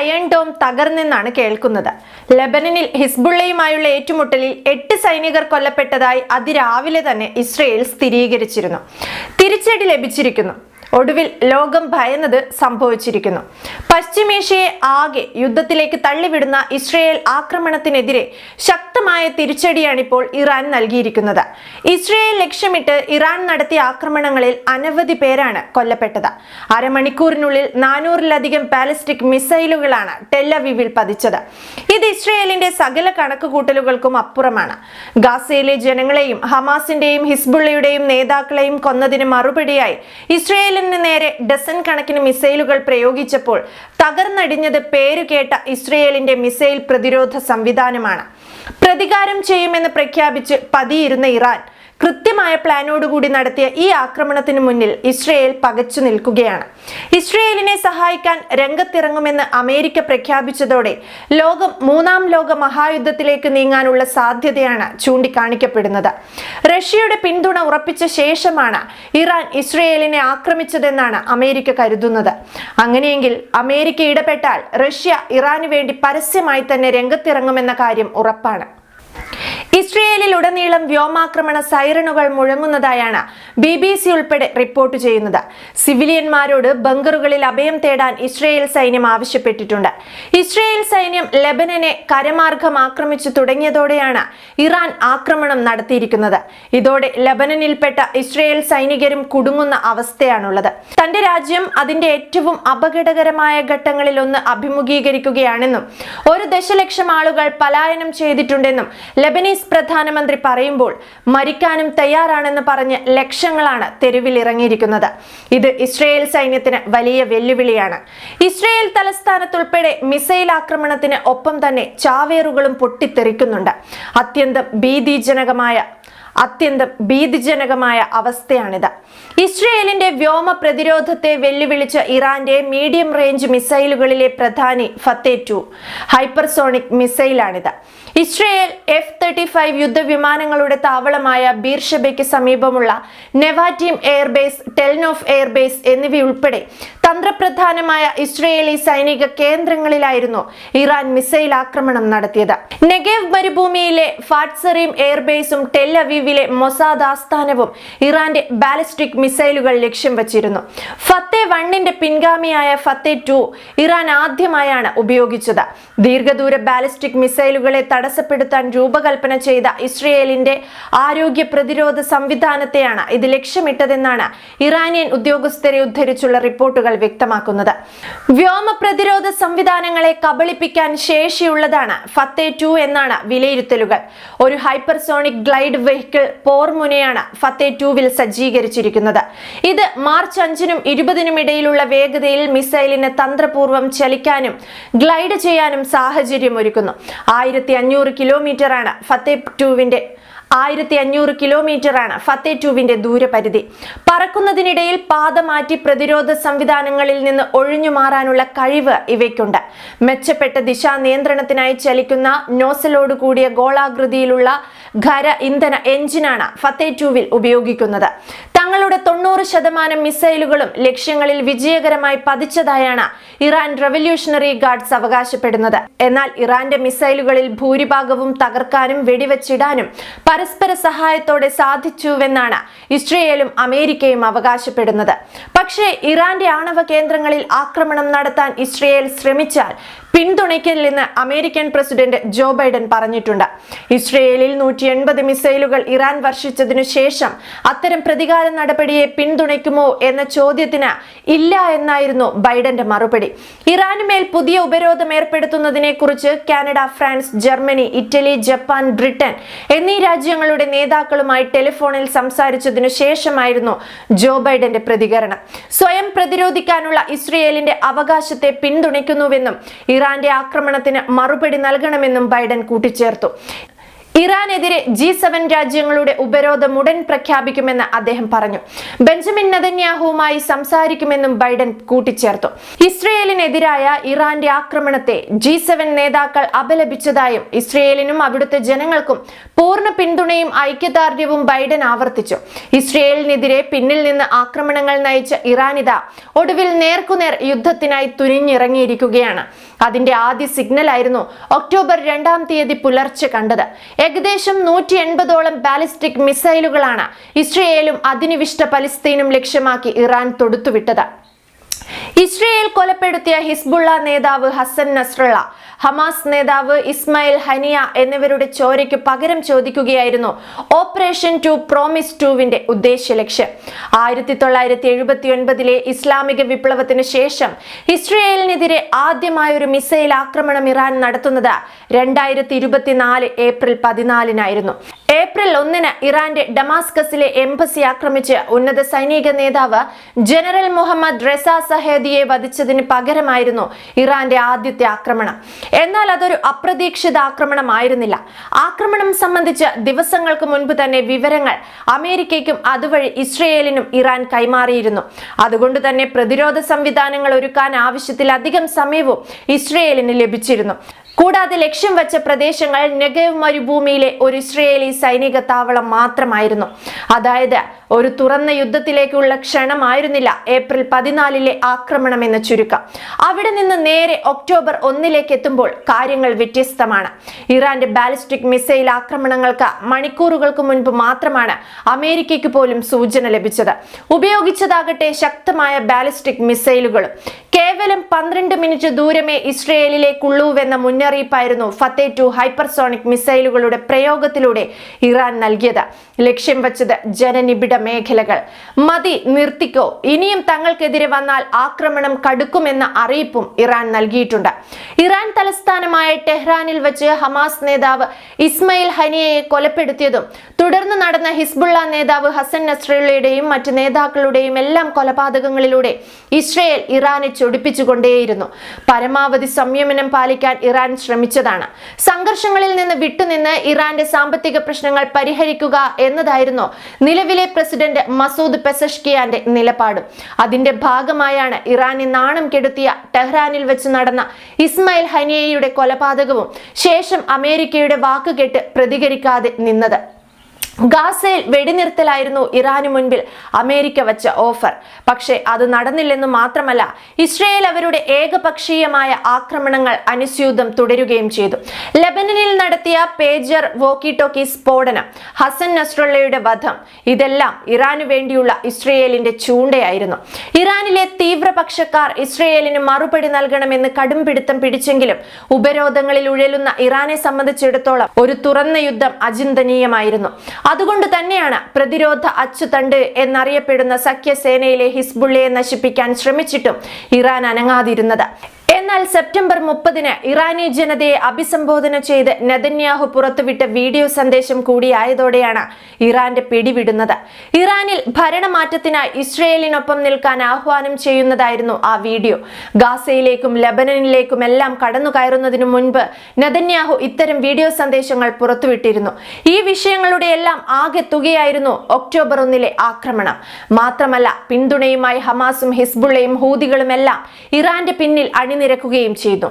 Iron dome തകർന്നെന്നാണ് കേൾക്കുന്നത്. ലെബനനിൽ ഹിസ്ബുള്ളയുമായുള്ള ഏറ്റുമുട്ടലിൽ എട്ട് സൈനികർ കൊല്ലപ്പെട്ടതായി അതിരാവിലെ തന്നെ ഇസ്രയേൽ സ്ഥിരീകരിച്ചിരുന്നു. തിരിച്ചടി ലഭിച്ചിരിക്കുന്നു. ഒടുവിൽ ലോകം ഭയന്നത് സംഭവിച്ചിരിക്കുന്നു. പശ്ചിമേഷ്യയെ ആകെ യുദ്ധത്തിലേക്ക് തള്ളിവിടുന്ന ഇസ്രയേൽ ആക്രമണത്തിനെതിരെ ശക്തമായ തിരിച്ചടിയാണ് ഇപ്പോൾ ഇറാൻ നൽകിയിരിക്കുന്നത്. ഇസ്രയേൽ ലക്ഷ്യമിട്ട് ഇറാൻ നടത്തിയ ആക്രമണങ്ങളിൽ അനവധി പേരാണ് കൊല്ലപ്പെട്ടത്. അരമണിക്കൂറിനുള്ളിൽ നാനൂറിലധികം പാലസ്റ്റിക് മിസൈലുകളാണ് ടെല്ലവിവിൽ പതിച്ചത്. ഇത് ഇസ്രയേലിന്റെ സകല കണക്കുകൂട്ടലുകൾക്കും അപ്പുറമാണ്. ഗാസയിലെ ജനങ്ങളെയും ഹമാസിന്റെയും ഹിസ്ബുള്ളയുടെയും നേതാക്കളെയും കൊന്നതിന് മറുപടിയായി ഇസ്രയേലിന് നേരെ ഡസൻ കണക്കിന് മിസൈലുകൾ പ്രയോഗിച്ചപ്പോൾ തകർന്നടിഞ്ഞത് പേരുകേട്ട ഇസ്രയേലിന്റെ മിസൈൽ പ്രതിരോധ സംവിധാനമാണ്. പ്രതികാരം ചെയ്യുമെന്ന് പ്രഖ്യാപിച്ച് പതിയിരുന്ന ഇറാൻ കൃത്യമായ പ്ലാനോടുകൂടി നടത്തിയ ഈ ആക്രമണത്തിന് മുന്നിൽ ഇസ്രയേൽ പകച്ചു നിൽക്കുകയാണ്. ഇസ്രയേലിനെ സഹായിക്കാൻ രംഗത്തിറങ്ങുമെന്ന് അമേരിക്ക പ്രഖ്യാപിച്ചതോടെ ലോകം മൂന്നാം ലോക മഹായുദ്ധത്തിലേക്ക് നീങ്ങാനുള്ള സാധ്യതയാണ് ചൂണ്ടിക്കാണിക്കപ്പെടുന്നത്. റഷ്യയുടെ പിന്തുണ ഉറപ്പിച്ച ശേഷമാണ് ഇറാൻ ഇസ്രയേലിനെ ആക്രമിച്ചതെന്നാണ് അമേരിക്ക കരുതുന്നത്. അങ്ങനെയെങ്കിൽ അമേരിക്ക ഇടപെട്ടാൽ റഷ്യ ഇറാന് വേണ്ടി പരസ്യമായി തന്നെ രംഗത്തിറങ്ങുമെന്ന കാര്യം ഉറപ്പാണ്. ഇസ്രയേലിൽ ഉടനീളം വ്യോമാക്രമണ സൈറണുകൾ മുഴങ്ങുന്നതായാണ് ബി ബി സി ഉൾപ്പെടെ റിപ്പോർട്ട് ചെയ്യുന്നത്. സിവിലിയന്മാരോട് ബങ്കറുകളിൽ അഭയം തേടാൻ ഇസ്രയേൽ സൈന്യം ആവശ്യപ്പെട്ടിട്ടുണ്ട്. ഇസ്രയേൽ സൈന്യം ലെബനനെ കരമാർഗം ആക്രമിച്ചു തുടങ്ങിയതോടെയാണ് ഇറാൻ ആക്രമണം നടത്തിയിരിക്കുന്നത്. ഇതോടെ ലെബനനിൽപ്പെട്ട ഇസ്രയേൽ സൈനികരും കുടുങ്ങുന്ന അവസ്ഥയാണുള്ളത്. തന്റെ രാജ്യം അതിന്റെ ഏറ്റവും അപകടകരമായ ഘട്ടങ്ങളിൽ ഒന്ന് അഭിമുഖീകരിക്കുകയാണെന്നും ഒരു ദശലക്ഷം ആളുകൾ പലായനം ചെയ്തിട്ടുണ്ടെന്നും ലെബനീസ് പ്രധാനമന്ത്രി പറയുമ്പോൾ മരിക്കാനും തയ്യാറാണെന്ന് പറഞ്ഞ് ലക്ഷങ്ങളാണ് തെരുവിൽ ഇറങ്ങിയിരിക്കുന്നത്. ഇത് ഇസ്രയേൽ സൈന്യത്തിന് വലിയ വെല്ലുവിളിയാണ്. ഇസ്രയേൽ തലസ്ഥാനത്തുൾപ്പെടെ മിസൈൽ ആക്രമണത്തിന് ഒപ്പം തന്നെ ചാവേറുകളും പൊട്ടിത്തെറിക്കുന്നുണ്ട്. അത്യന്തം ഭീതിജനകമായ അത്യന്തം ഭീതിജനകമായ അവസ്ഥയാണിത്. ഇസ്രയേലിന്റെ വ്യോമ പ്രതിരോധത്തെ വെല്ലുവിളിച്ച ഇറാന്റെ മീഡിയം റേഞ്ച് മിസൈലുകളിലെ പ്രധാനി ഫത്തേ ടു ഹൈപ്പർസോണിക് മിസൈലാണിത്. ഇസ്രയേൽ എഫ് തേർട്ടി ഫൈവ് യുദ്ധവിമാനങ്ങളുടെ താവളമായ ബീർഷബയ്ക്ക് സമീപമുള്ള നെവാറ്റീം എയർബേസ് ടെൽനോഫ് എയർബേസ് എന്നിവയുൾപ്പെടെ തന്ത്രപ്രധാനമായ ഇസ്രയേലി സൈനിക കേന്ദ്രങ്ങളിലായിരുന്നു ഇറാൻ മിസൈൽ ആക്രമണം നടത്തിയത്. നെഗേവ് മരുഭൂമിയിലെ ഫാറ്റ്സറീം എയർബേസും ടെൽ അവീവിലെ മൊസാദ് ആസ്ഥാനവും ഇറാന്റെ ബാലിസ്റ്റിക് മിസൈലുകൾ ലക്ഷ്യം വച്ചിരുന്നു. ഫത്തേ വണ്ണിന്റെ പിൻഗാമിയായ ഫത്തേ ടു ഇറാൻ ആദ്യമായാണ് ഉപയോഗിച്ചത്. ദീർഘദൂര ബാലിസ്റ്റിക് മിസൈലുകളെ തടസ്സപ്പെടുത്താൻ രൂപകൽപ്പന ചെയ്ത ഇസ്രയേലിന്റെ ആരോഗ്യ പ്രതിരോധ സംവിധാനത്തെയാണ് ഇത് ലക്ഷ്യമിട്ടതെന്നാണ് ഇറാനിയൻ ഉദ്യോഗസ്ഥരെ ഉദ്ധരിച്ചുള്ള റിപ്പോർട്ടുകൾ വ്യക്തമാക്കുന്നത്. വ്യോമ പ്രതിരോധ സംവിധാനങ്ങളെ കബളിപ്പിക്കാൻ ശേഷിയുള്ളതാണ് ഫത്തേ ടു എന്നാണ് വിലയിരുത്തലുകൾ. ഒരു ഹൈപ്പർസോണിക് ഗ്ലൈഡ് വെഹിക്കിൾ പോർമുനയാണ് ഫത്തേ ടുവിൽ സജ്ജീകരിച്ചിരിക്കുന്നത്. ഇത് മാർച്ച് അഞ്ചിനും ഇരുപതിനും ഇടയിലുള്ള വേഗതയിൽ മിസൈലിന് തന്ത്രപൂർവം ചലിക്കാനും ഗ്ലൈഡ് ചെയ്യാനും സാഹചര്യം ഒരുക്കുന്നു ആയിരത്തി അഞ്ഞൂറ് കിലോമീറ്ററാണ് ഫത്തേ ടുവിന്റെ ആയിരത്തി അഞ്ഞൂറ് കിലോമീറ്ററാണ് ഫത്തേ ടുവിന്റെ ദൂരപരിധി. പറക്കുന്നതിനിടയിൽ പാത മാറ്റി പ്രതിരോധ സംവിധാനങ്ങളിൽ നിന്ന് ഒഴിഞ്ഞു മാറാനുള്ള കഴിവ് ഇവയ്ക്കുണ്ട്. മെച്ചപ്പെട്ട ദിശാ നിയന്ത്രണത്തിനായി ചലിക്കുന്ന നോസലോട് കൂടിയ ഗോളാകൃതിയിലുള്ള ഖര ഇന്ധന എഞ്ചിനാണ് ഫത്തേ ടുവിൽ ഉപയോഗിക്കുന്നത്. തങ്ങളുടെ തൊണ്ണൂറ് ശതമാനം മിസൈലുകളും ലക്ഷ്യങ്ങളിൽ വിജയകരമായി പതിച്ചതായാണ് ഇറാൻ റവല്യൂഷണറി ഗാർഡ്സ് അവകാശപ്പെടുന്നത്. എന്നാൽ ഇറാന്റെ മിസൈലുകളിൽ ഭൂരിഭാഗവും തകർക്കാനും വെടിവെച്ചിടാനും പരസ്പര സഹായത്തോടെ സാധിച്ചുവെന്നാണ് ഇസ്രയേലും അമേരിക്കയും അവകാശപ്പെടുന്നത്. പക്ഷേ ഇറാന്റെ ആണവ കേന്ദ്രങ്ങളിൽ ആക്രമണം നടത്താൻ ഇസ്രയേൽ ശ്രമിച്ചാൽ പിന്തുണയ്ക്കില്ലെന്ന് അമേരിക്കൻ പ്രസിഡന്റ് ജോ ബൈഡൻ പറഞ്ഞിട്ടുണ്ട്. ഇസ്രയേലിൽ നൂറ്റി എൺപത് മിസൈലുകൾ ഇറാൻ വർഷിച്ചതിനു ശേഷം അത്തരം പ്രതികാര നടപടിയെ പിന്തുണയ്ക്കുമോ എന്ന ചോദ്യത്തിന് ഇല്ല എന്നായിരുന്നു ബൈഡന്റെ മറുപടി. ഇറാനുമേൽ പുതിയ ഉപരോധം ഏർപ്പെടുത്തുന്നതിനെ കുറിച്ച് Canada France Germany Italy Japan Britain എന്നീ രാജ്യങ്ങളുടെ നേതാക്കളുമായി ടെലിഫോണിൽ സംസാരിച്ചതിനു ശേഷമായിരുന്നു ജോ ബൈഡന്റെ പ്രതികരണം. സ്വയം പ്രതിരോധിക്കാനുള്ള ഇസ്രയേലിന്റെ അവകാശത്തെ പിന്തുണയ്ക്കുന്നുവെന്നും ഇറാന്റെ ആക്രമണത്തിന് മറുപടി നൽകണമെന്നും ബൈഡൻ കൂട്ടിച്ചേർത്തു. ഇറാനെതിരെ ജി സെവൻ രാജ്യങ്ങളുടെ ഉപരോധം ഉടൻ പ്രഖ്യാപിക്കുമെന്ന് അദ്ദേഹം പറഞ്ഞു. ബെഞ്ചമിൻ നദന്യാഹുവുമായി സംസാരിക്കുമെന്നും ബൈഡൻ കൂട്ടിച്ചേർത്തു. ഇസ്രയേലിനെതിരായ ഇറാന്റെ ആക്രമണത്തെ ജി സെവൻ നേതാക്കൾ അപലപിച്ചതായും ഇസ്രയേലിനും അവിടുത്തെ ജനങ്ങൾക്കും പൂർണ പിന്തുണയും ഐക്യദാർഢ്യവും ബൈഡൻ ആവർത്തിച്ചു. ഇസ്രയേലിനെതിരെ പിന്നിൽ നിന്ന് ആക്രമണങ്ങൾ നയിച്ച ഇറാനിത ഒടുവിൽ നേർക്കുനേർ യുദ്ധത്തിനായി തുനിഞ്ഞിറങ്ങിയിരിക്കുകയാണ്. അതിന്റെ ആദ്യ സിഗ്നൽ ആയിരുന്നു ഒക്ടോബർ രണ്ടാം തീയതി പുലർച്ചെ കണ്ടത്. ഏകദേശം നൂറ്റി എൺപതോളം ബാലിസ്റ്റിക് മിസൈലുകളാണ് ഇസ്രയേലും അധിനിവിഷ്ട പലസ്തീനും ലക്ഷ്യമാക്കി ഇറാൻ തൊടുത്തുവിട്ടത്. ഇസ്രയേൽ കൊലപ്പെടുത്തിയ ഹിസ്ബുള്ള നേതാവ് ഹസൻ നസ്രള്ള ഹമാസ് നേതാവ് ഇസ്മായിൽ ഹനിയ എന്നിവരുടെ ചോരയ്ക്ക് പകരം ചോദിക്കുകയായിരുന്നു ഓപ്പറേഷൻ ടു പ്രോമിസ് ടുവിന്റെ ഉദ്ദേശ്യ ലക്ഷ്യം. ആയിരത്തി തൊള്ളായിരത്തി എഴുപത്തി ഒൻപതിലെ ഇസ്ലാമിക വിപ്ലവത്തിന് ശേഷം ഇസ്രയേലിനെതിരെ ആദ്യമായ ഒരു മിസൈൽ ആക്രമണം ഇറാൻ നടത്തുന്നത് രണ്ടായിരത്തി ഇരുപത്തിനാല് ഏപ്രിൽ പതിനാലിനായിരുന്നു. ഏപ്രിൽ ഒന്നിന് ഇറാന്റെ ഡമാസ്കസിലെ എംബസി ആക്രമിച്ച് ഉന്നത സൈനിക നേതാവ് ജനറൽ മുഹമ്മദ് റസ സഹേദിയെ വധിച്ചതിന് പകരമായിരുന്നു ഇറാന്റെ ആദ്യത്തെ ആക്രമണം. എന്നാൽ അതൊരു അപ്രതീക്ഷിത ആക്രമണമായിരുന്നില്ല. ആക്രമണം സംബന്ധിച്ച് ദിവസങ്ങൾക്ക് മുൻപ് തന്നെ വിവരങ്ങൾ അമേരിക്കയ്ക്കും അതുവഴി ഇസ്രയേലിനും ഇറാൻ കൈമാറിയിരുന്നു. അതുകൊണ്ട് തന്നെ പ്രതിരോധ സംവിധാനങ്ങൾ ഒരുക്കാൻ ആവശ്യത്തിലധികം സമയവും ഇസ്രയേലിന് ലഭിച്ചിരുന്നു. കൂടാതെ ലക്ഷ്യം വച്ച പ്രദേശങ്ങൾ നെഗവ് മരുഭൂമിയിലെ ഒരു ഇസ്രയേലി സൈനിക താവളം മാത്രമായിരുന്നു. അതായത് ഒരു തുറന്ന യുദ്ധത്തിലേക്കുള്ള ക്ഷണമായിരുന്നില്ല ഏപ്രിൽ പതിനാലിലെ ആക്രമണം എന്ന ചുരുക്കം. അവിടെ നിന്ന് നേരെ ഒക്ടോബർ ഒന്നിലേക്ക് എത്തുമ്പോൾ കാര്യങ്ങൾ വ്യത്യസ്തമാണ്. ഇറാന്റെ ബാലിസ്റ്റിക് മിസൈൽ ആക്രമണങ്ങൾക്ക് മണിക്കൂറുകൾക്ക് മുൻപ് മാത്രമാണ് അമേരിക്കയ്ക്ക് പോലും സൂചന ലഭിച്ചത്. ഉപയോഗിച്ചതാകട്ടെ ശക്തമായ ബാലിസ്റ്റിക് മിസൈലുകളും കേവലം പന്ത്രണ്ട് മിനിറ്റ് ദൂരമേ ഇസ്രയേലിലേക്കുള്ളൂവെന്ന മുന്നറിയിപ്പായിരുന്നു ഫത്തേ ടു ഹൈപ്പർസോണിക് മിസൈലുകളുടെ പ്രയോഗത്തിലൂടെ ഇറാൻ നൽകിയത്. ലക്ഷ്യം വച്ചത് ജനനിബിഡ മേഖലകൾ. മതി നിർത്തിക്കോ. ഇനിയും തങ്ങൾക്കെതിരെ വന്നാൽ ആക്രമണം കടുക്കുമെന്ന അറിയിപ്പും ഇറാൻ നൽകിയിട്ടുണ്ട്. ഇറാൻ തലസ്ഥാനമായ ടെഹ്റാനിൽ വെച്ച് ഹമാസ് നേതാവ് ഇസ്മയിൽ ഹനിയയെ കൊലപ്പെടുത്തിയതും തുടർന്ന് നടന്ന ഹിസ്ബുള്ള നേതാവ് ഹസൻ നസ്രയുടെയും മറ്റ് നേതാക്കളുടെയും എല്ലാം കൊലപാതകങ്ങളിലൂടെ ഇസ്രയേൽ ഇറാനെ ചൊടിപ്പിച്ചുകൊണ്ടേയിരുന്നു. പരമാവധി സംയമനം പാലിക്കാൻ ഇറാൻ ശ്രമിച്ചതാണ്. സംഘർഷങ്ങളിൽ നിന്ന് വിട്ടുനിന്ന് ഇറാന്റെ സാമ്പത്തിക പ്രശ്നങ്ങൾ പരിഹരിക്കുക എന്നതായിരുന്നു നിലവിലെ പ്രസിഡന്റ് മസൂദ് പെസഷ്കിയാന്റെ നിലപാടും. അതിന്റെ ഭാഗമായാണ് ഇറാനെ നാണം കെടുത്തിയ ടെഹ്റാനിൽ വെച്ച് നടന്ന ഇസ്മായിൽ ഹനിയയുടെ കൊലപാതകവും ശേഷം അമേരിക്കയുടെ വാക്കുകേട്ട് പ്രതികരിക്കാതെ നിന്നത്. ഗാസയിൽ വെടിനിർത്തലായിരുന്നു ഇറാന് മുൻപിൽ അമേരിക്ക വച്ച ഓഫർ. പക്ഷേ അത് നടന്നില്ലെന്ന് മാത്രമല്ല ഇസ്രയേൽ അവരുടെ ഏകപക്ഷീയമായ ആക്രമണങ്ങൾ അനുസ്യൂതം തുടരുകയും ചെയ്തു. ലെബനനിൽ നടത്തിയ പേജർ വോക്കി ടോക്കി സ്ഫോടനം ഹസൻ നസ്രുള്ളയുടെ വധം ഇതെല്ലാം ഇറാനു വേണ്ടിയുള്ള ഇസ്രയേലിന്റെ ചൂണ്ടയായിരുന്നു. ഇറാനിലെ തീവ്രപക്ഷക്കാർ ഇസ്രയേലിന് മറുപടി നൽകണമെന്ന് കടും പിടുത്തം പിടിച്ചെങ്കിലും ഉപരോധങ്ങളിൽ ഉഴലുന്ന ഇറാനെ സംബന്ധിച്ചിടത്തോളം ഒരു തുറന്ന യുദ്ധം അചിന്തനീയമായിരുന്നു. അതുകൊണ്ട് തന്നെയാണ് പ്രതിരോധ അച്ചുതണ്ട് എന്നറിയപ്പെടുന്ന സഖ്യസേനയിലെ ഹിസ്ബുള്ളയെ നശിപ്പിക്കാൻ ശ്രമിച്ചിട്ടും ഇറാൻ അനങ്ങാതിരുന്നത്. എന്നാൽ സെപ്റ്റംബർ മുപ്പതിന് ഇറാനി ജനതയെ അഭിസംബോധന ചെയ്ത് നെതന്യാഹു പുറത്തുവിട്ട വീഡിയോ സന്ദേശം കൂടിയായതോടെയാണ് ഇറാന്റെ പിടിവിടുന്നത്. ഇറാനിൽ ഭരണമാറ്റത്തിനായി ഇസ്രയേലിനൊപ്പം നിൽക്കാൻ ആഹ്വാനം ചെയ്യുന്നതായിരുന്നു ആ വീഡിയോ. ഗാസയിലേക്കും ലബനനിലേക്കും എല്ലാം കടന്നു കയറുന്നതിനു മുൻപ് നെതന്യാഹു ഇത്തരം വീഡിയോ സന്ദേശങ്ങൾ പുറത്തുവിട്ടിരുന്നു. ഈ വിഷയങ്ങളുടെ എല്ലാം ആകെ തുകയായിരുന്നു ഒക്ടോബർ ഒന്നിലെ ആക്രമണം. മാത്രമല്ല പിന്തുണയുമായി ഹമാസും ഹിസ്ബുള്ളയും ഹൂതികളുമെല്ലാം ഇറാന്റെ പിന്നിൽ അണിനിരക്കുകയും ചെയ്തു